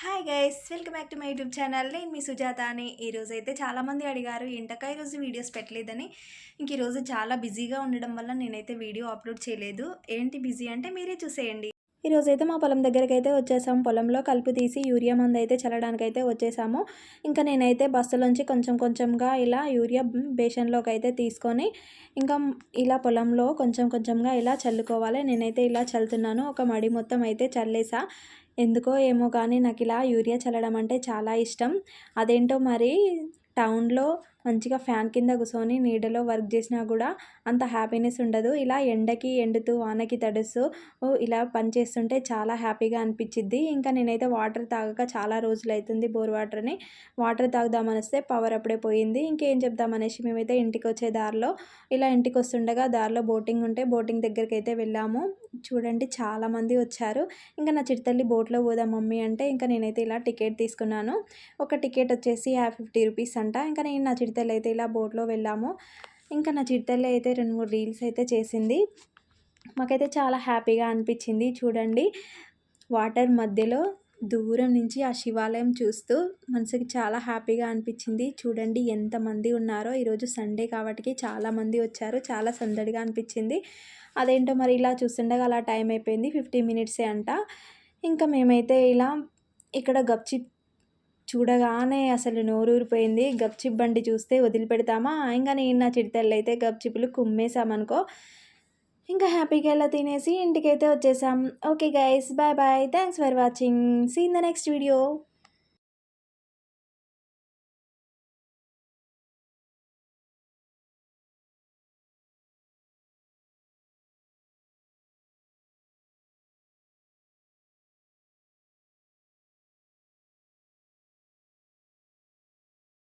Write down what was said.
Hi guys welcome back to my YouTube channel నేను మీ సుజాత అని. ఈరోజు అయితే చాలామంది అడిగారు ఏంటక్క ఈరోజు వీడియోస్ పెట్టలేదని? ఇంక ఈరోజు చాలా బిజీగా ఉండడం వల్ల నేనైతే వీడియో అప్లోడ్ చేయలేదు. ఏంటి బిజీ అంటే మీరే చూసేయండి. ఈరోజు అయితే మా పొలం దగ్గరికి అయితే వచ్చేసాము. పొలంలో కలుపు తీసి యూరియా మందు అయితే చల్లడానికి అయితే వచ్చేసాము. ఇంకా నేనైతే బస్సులోంచి కొంచెం కొంచెంగా ఇలా యూరియా బేషన్లోకి అయితే తీసుకొని ఇంకా ఇలా పొలంలో కొంచెం కొంచెంగా ఇలా చల్లుకోవాలి. నేనైతే ఇలా చల్లుతున్నాను. ఒక మడి మొత్తం అయితే చల్లేసా. ఎందుకో ఏమో కానీ నాకు ఇలా యూరియా చల్లడం అంటే చాలా ఇష్టం. అదేంటో మరి టౌన్లో మంచిగా ఫ్యాన్ కింద కూర్చొని నీడలో వర్క్ చేసినా కూడా అంత హ్యాపీనెస్ ఉండదు. ఇలా ఎండకి ఎండుతూ వానకి తడుస్తూ ఇలా పని చేస్తుంటే చాలా హ్యాపీగా అనిపించిద్ది. ఇంకా నేనైతే వాటర్ తాగక చాలా రోజులు అవుతుంది బోర్ వాటర్ని. వాటర్ తాగుదామని వస్తే పవర్ అప్పుడే పోయింది. ఇంకేం చెప్దామనేసి మేమైతే ఇంటికి వచ్చే దారిలో ఇలా ఇంటికి వస్తుండగా దారిలో బోటింగ్ ఉంటే బోటింగ్ దగ్గరికి అయితే వెళ్ళాము. చూడండి చాలామంది వచ్చారు. ఇంకా నా చిట్టల్లి బోట్లో పోదాం మమ్మీ అంటే ఇంకా నేనైతే ఇలా టికెట్ తీసుకున్నాను. ఒక టికెట్ వచ్చేసి ఫిఫ్టీ రూపీస్ అంట ఇంకా నేను నా చిడితల్లి అయితే ఇలా బోట్లో వెళ్ళాము. ఇంకా నా చిడతల్లి అయితే రెండు మూడు రీల్స్ అయితే చేసింది. మాకైతే చాలా హ్యాపీగా అనిపించింది. చూడండి వాటర్ మధ్యలో దూరం నుంచి ఆ శివాలయం చూస్తూ మనసుకి చాలా హ్యాపీగా అనిపించింది. చూడండి ఎంతమంది ఉన్నారో. ఈరోజు సండే కాబట్టి చాలామంది వచ్చారు. చాలా సందడిగా అనిపించింది. అదేంటో మరి ఇలా చూస్తుండగా అలా టైం అయిపోయింది. ఫిఫ్టీ మినిట్సే అంట. ఇంకా మేమైతే ఇలా ఇక్కడ గప్చిప్ చూడగానే అసలు నోరూరిపోయింది. గప్చిప్ బండి చూస్తే వదిలిపెడతామా? ఇంకా నేను నా చిడతల్లి అయితే గప్చిప్పులు కుమ్మేసామనుకో ఇంకా హ్యాపీగా ఇలా తినేసి ఇంటికైతే వచ్చేసాం. Okay guys bye bye. Thanks for watching. Seen the next video.